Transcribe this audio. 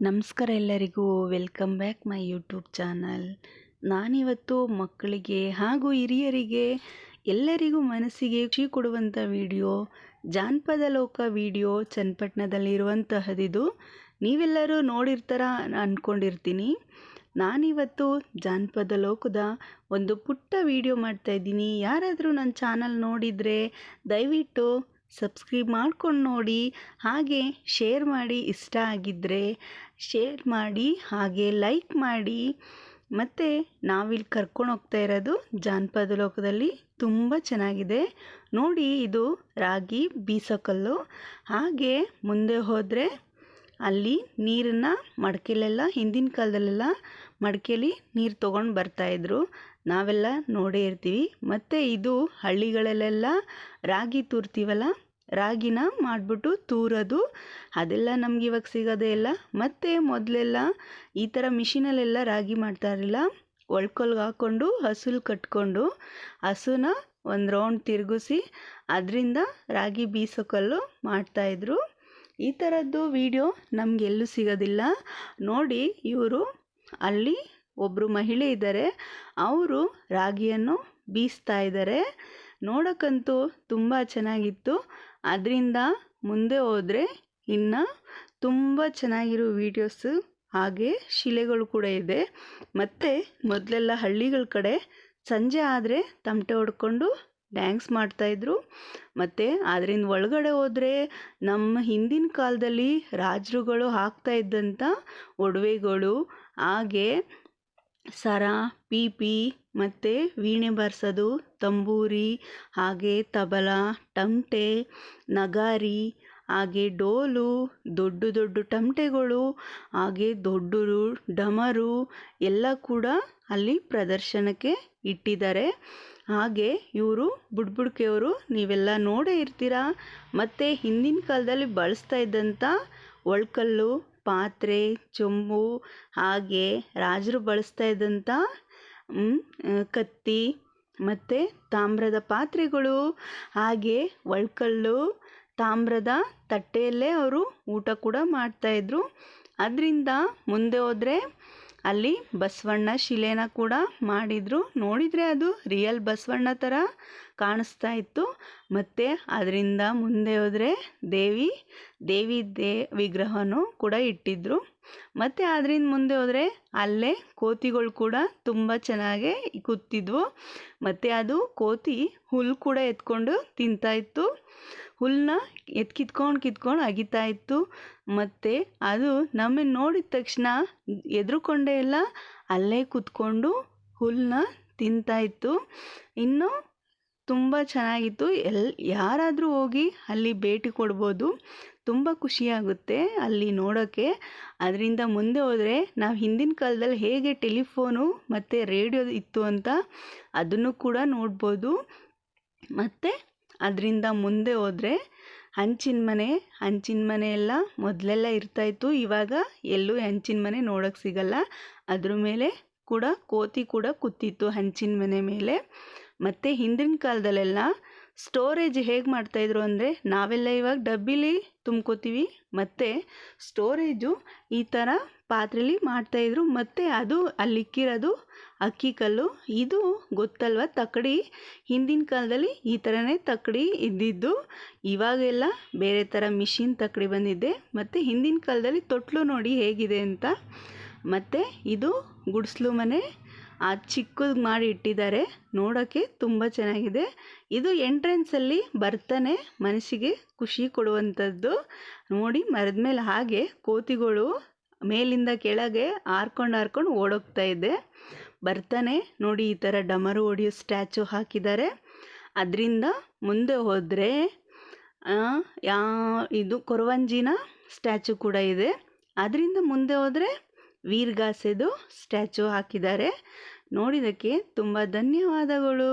ನಮಸ್ಕಾರ ಎಲ್ಲರಿಗೂ. Welcome back my YouTube channel. ನಾನಿವತ್ತು ಮಕ್ಕಳಿಗೆ ಹಾಗೂ ಹಿರಿಯರಿಗೆ ಎಲ್ಲರಿಗೂ ಮನಸ್ಸಿಗೆ ಖುಷಿ ಕೊಡುವಂಥ ವಿಡಿಯೋ, ಜಾನಪದ ಲೋಕ ವಿಡಿಯೋ ಚನ್ನಪಟ್ಟಣದಲ್ಲಿರುವಂತಹದಿದು ನೀವೆಲ್ಲರೂ ನೋಡಿರ್ತಾರ ಅಂದ್ಕೊಂಡಿರ್ತೀನಿ ನಾನಿವತ್ತು ಜಾನಪದ ಲೋಕದ ಒಂದು ಪುಟ್ಟ ವಿಡಿಯೋ ಮಾಡ್ತಾಯಿದ್ದೀನಿ ಯಾರಾದರೂ ನನ್ನ ಚಾನಲ್ ನೋಡಿದರೆ ದಯವಿಟ್ಟು ಸಬ್ಸ್ಕ್ರೈಬ್ ಮಾಡ್ಕೊಂಡು ನೋಡಿ, ಹಾಗೆ ಶೇರ್ ಮಾಡಿ ಇಷ್ಟ ಆಗಿದ್ದರೆ ಶೇರ್ ಮಾಡಿ, ಹಾಗೆ ಲೈಕ್ ಮಾಡಿ. ಮತ್ತು ನಾವಿಲ್ಲಿ ಕರ್ಕೊಂಡು ಹೋಗ್ತಾ ಇರೋದು ಜಾನಪದ ಲೋಕದಲ್ಲಿ ತುಂಬ ಚೆನ್ನಾಗಿದೆ. ನೋಡಿ, ಇದು ರಾಗಿ ಬೀಸೋಕಲ್ಲು. ಹಾಗೆ ಮುಂದೆ ಹೋದರೆ ಅಲ್ಲಿ ನೀರನ್ನು ಮಡಕೆಲೆಲ್ಲ, ಹಿಂದಿನ ಕಾಲದಲ್ಲೆಲ್ಲ ಮಡಕೆಲಿ ನೀರು ತೊಗೊಂಡು ಬರ್ತಾಯಿದ್ರು ನಾವೆಲ್ಲ ನೋಡೇ ಇರ್ತೀವಿ. ಮತ್ತು ಇದು ಹಳ್ಳಿಗಳಲ್ಲೆಲ್ಲ ರಾಗಿ ತೂರ್ತೀವಲ್ಲ ರಾಗಿನ ಮಾಡಿಬಿಟ್ಟು ತೂರೋದು. ಅದೆಲ್ಲ ನಮ್ಗೆ ಇವಾಗ ಸಿಗೋದೇ ಇಲ್ಲ. ಮತ್ತು ಮೊದಲೆಲ್ಲ ಈ ಥರ ಮಿಷಿನಲ್ಲೆಲ್ಲ ರಾಗಿ ಮಾಡ್ತಾ ಇರಲಿಲ್ಲ. ಒಳ್ಕೊಲ್ಗೆ ಹಾಕ್ಕೊಂಡು ಹಸುಲ್ ಕಟ್ಕೊಂಡು ಹಸುನ ಒಂದು ರೌಂಡ್ ತಿರುಗಿಸಿ ಅದರಿಂದ ರಾಗಿ ಬೀಸೋಕಲ್ಲು ಮಾಡ್ತಾಯಿದ್ರು ಈ ಥರದ್ದು ವಿಡಿಯೋ ನಮಗೆಲ್ಲೂ ಸಿಗೋದಿಲ್ಲ. ನೋಡಿ ಇವರು ಅಲ್ಲಿ ಒಬ್ಬರು ಮಹಿಳೆ ಇದ್ದಾರೆ ಅವರು ರಾಗಿಯನ್ನು ಬೀಸ್ತಾ ಇದ್ದಾರೆ ನೋಡೋಕ್ಕಂತೂ ತುಂಬ ಚೆನ್ನಾಗಿತ್ತು. ಅದರಿಂದ ಮುಂದೆ ಹೋದರೆ ಇನ್ನು ತುಂಬ ಚೆನ್ನಾಗಿರೋ ವೀಡಿಯೋಸು ಹಾಗೆ ಶಿಲೆಗಳು ಕೂಡ ಇದೆ. ಮತ್ತು ಮೊದಲೆಲ್ಲ ಹಳ್ಳಿಗಳ ಕಡೆ ಸಂಜೆ ಆದರೆ ತಮಟೆ ಹೊಡ್ಕೊಂಡು ಡ್ಯಾನ್ಸ್ ಮಾಡ್ತಾಯಿದ್ರು ಮತ್ತು ಅದರಿಂದ ಒಳಗಡೆ ಹೋದರೆ ನಮ್ಮ ಹಿಂದಿನ ಕಾಲದಲ್ಲಿ ರಾಜರುಗಳು ಹಾಕ್ತಾ ಇದ್ದಂಥ ಒಡವೆಗಳು, ಹಾಗೆ ಸರ ಪೀಪಿ ಮತ್ತು ವೀಣೆ ಬಾರಿಸೋದು, ತಂಬೂರಿ, ಹಾಗೆ ತಬಲ, ಟಮಟೆ, ನಗಾರಿ, ಹಾಗೆ ಡೋಲು, ದೊಡ್ಡ ದೊಡ್ಡ ಟಮಟೆಗಳು, ಹಾಗೆ ದೊಡ್ಡರು, ಡಮರು ಎಲ್ಲ ಕೂಡ ಅಲ್ಲಿ ಪ್ರದರ್ಶನಕ್ಕೆ ಇಟ್ಟಿದ್ದಾರೆ. ಹಾಗೆ ಇವರು ಬುಡ್ಬುಡ್ಕೆಯವರು ನೀವೆಲ್ಲ ನೋಡೇ ಇರ್ತೀರ? ಮತ್ತು ಹಿಂದಿನ ಕಾಲದಲ್ಲಿ ಬಳಸ್ತಾ ಇದ್ದಂಥ ಒಳ್ಕಲ್ಲು, ಪಾತ್ರೆ, ಚೊಂಬು, ಹಾಗೆ ರಾಜರು ಬಳಸ್ತಾ ಇದ್ದಂಥ ಕತ್ತಿ ಮತ್ತು ತಾಮ್ರದ ಪಾತ್ರೆಗಳು, ಹಾಗೆ ಒಳ್ಕಲ್ಲು, ತಾಮ್ರದ ತಟ್ಟೆಯಲ್ಲೇ ಅವರು ಊಟ ಕೂಡ ಮಾಡ್ತಾಯಿದ್ರು ಅದರಿಂದ ಮುಂದೆ ಹೋದರೆ ಅಲ್ಲಿ ಬಸವಣ್ಣ ಶಿಲೆನ ಕೂಡ ಮಾಡಿದರು. ನೋಡಿದರೆ ಅದು ರಿಯಲ್ ಬಸವಣ್ಣ ಥರ ಕಾಣಿಸ್ತಾ ಇತ್ತು. ಮತ್ತು ಅದರಿಂದ ಮುಂದೆ ಹೋದರೆ ದೇವಿ ದೇವಿ ದೇ, ವಿಗ್ರಹನೂ ಕೂಡ ಇಟ್ಟಿದ್ರು. ಮತ್ತು ಅದರಿಂದ ಮುಂದೆ ಹೋದರೆ ಅಲ್ಲೇ ಕೋತಿಗಳು ಕೂಡ ತುಂಬ ಚೆನ್ನಾಗೆ ಕೂತಿದ್ವು. ಮತ್ತು ಅದು ಕೋತಿ ಹುಲ್ಲು ಕೂಡ ಎತ್ಕೊಂಡು ತಿಂತಾಯಿತ್ತು ಹುಲ್ಲನ್ನ ಎತ್ ಕಿತ್ಕೊಂಡು ಕಿತ್ಕೊಂಡು ಅಗಿತಾ ಇತ್ತು. ಮತ್ತು ಅದು ನಮ್ಮನ್ನು ನೋಡಿದ ತಕ್ಷಣ ಎದುರುಕೊಂಡೆ ಎಲ್ಲ ಅಲ್ಲೇ ಕೂತ್ಕೊಂಡು ಹುಲ್ಲನ್ನ ತಿಂತಾಯಿತ್ತು ಇನ್ನು ತುಂಬ ಚೆನ್ನಾಗಿತ್ತು. ಎಲ್, ಯಾರಾದರೂ ಹೋಗಿ ಅಲ್ಲಿ ಭೇಟಿ ಕೊಡ್ಬೋದು. ತುಂಬ ಖುಷಿಯಾಗುತ್ತೆ ಅಲ್ಲಿ ನೋಡೋಕ್ಕೆ ಅದರಿಂದ ಮುಂದೆ ಹೋದರೆ ನಾವು ಹಿಂದಿನ ಕಾಲದಲ್ಲಿ ಹೇಗೆ ಟೆಲಿಫೋನು ಮತ್ತು ರೇಡಿಯೋ ಇತ್ತು ಅಂತ ಅದನ್ನು ಕೂಡ ನೋಡ್ಬೋದು. ಮತ್ತು ಅದರಿಂದ ಮುಂದೆ ಹೋದರೆ ಹಂಚಿನ ಮನೆ ಹಂಚಿನ ಮನೆ ಎಲ್ಲ ಮೊದಲೆಲ್ಲ ಇರ್ತಾಯಿತ್ತು ಇವಾಗ ಎಲ್ಲೂ ಹಂಚಿನ ಮನೆ ನೋಡೋಕ್ಕೆ ಸಿಗಲ್ಲ. ಅದ್ರ ಮೇಲೆ ಕೂಡ ಕೋತಿ ಕೂಡ ಕೂತಿತ್ತು ಹಂಚಿನ ಮನೆ ಮೇಲೆ. ಮತ್ತು ಹಿಂದಿನ ಕಾಲದಲ್ಲೆಲ್ಲ ಸ್ಟೋರೇಜ್ ಹೇಗೆ ಮಾಡ್ತಾಯಿದ್ರು ಅಂದರೆ ನಾವೆಲ್ಲ ಇವಾಗ ಡಬ್ಬಿಲಿ ತುಂಬ್ಕೋತೀವಿ, ಮತ್ತು ಸ್ಟೋರೇಜು ಈ ಥರ ಪಾತ್ರೆಲಿ ಮಾಡ್ತಾಯಿದ್ರು, ಮತ್ತು ಅದು ಅಲ್ಲಿಕ್ಕಿರೋದು ಅಕ್ಕಿ ಕಲ್ಲು, ಇದು ಗೊತ್ತಲ್ವ ತಕ್ಕಡಿ ಹಿಂದಿನ ಕಾಲದಲ್ಲಿ ಈ ಥರನೇ ತಕ್ಕಡಿ ಇದ್ದಿದ್ದು, ಇವಾಗೆಲ್ಲ ಬೇರೆ ಥರ ಮಿಷಿನ್ ತಕ್ಕಡಿ ಬಂದಿದೆ ಮತ್ತು ಹಿಂದಿನ ಕಾಲದಲ್ಲಿ ತೊಟ್ಲು ನೋಡಿ ಹೇಗಿದೆ ಅಂತ, ಮತ್ತು ಇದು ಗುಡಿಸ್ಲು ಮನೆ ಆ ಚಿಕ್ಕದು ಮಾಡಿ ಇಟ್ಟಿದ್ದಾರೆ. ನೋಡೋಕ್ಕೆ ತುಂಬ ಚೆನ್ನಾಗಿದೆ. ಇದು ಎಂಟ್ರೆನ್ಸಲ್ಲಿ ಬರ್ತಾನೆ ಮನಸ್ಸಿಗೆ ಖುಷಿ ಕೊಡುವಂಥದ್ದು. ನೋಡಿ ಮರದ ಮೇಲೆ ಹಾಗೆ ಕೋತಿಗಳು ಮೇಲಿಂದ ಕೆಳಗೆ ಹಾರ್ಕೊಂಡು ಹಾರ್ಕೊಂಡು ಓಡೋಗ್ತಾ ಇದೆ. ಬರ್ತಾನೆ ನೋಡಿ ಈ ಥರ ಡಮರು ಹೊಡೆಯೋ ಸ್ಟ್ಯಾಚು ಹಾಕಿದ್ದಾರೆ. ಅದರಿಂದ ಮುಂದೆ ಹೋದರೆ ಯಾ, ಇದು ಕೊರವಂಜಿನ ಸ್ಟ್ಯಾಚು ಕೂಡ ಇದೆ. ಅದರಿಂದ ಮುಂದೆ ಹೋದರೆ ವೀರ್ಗಾಸೆದು ಸ್ಟ್ಯಾಚು ಹಾಕಿದ್ದಾರೆ. ನೋಡಿದ್ದಕ್ಕೆ ತುಂಬ ಧನ್ಯವಾದಗಳು.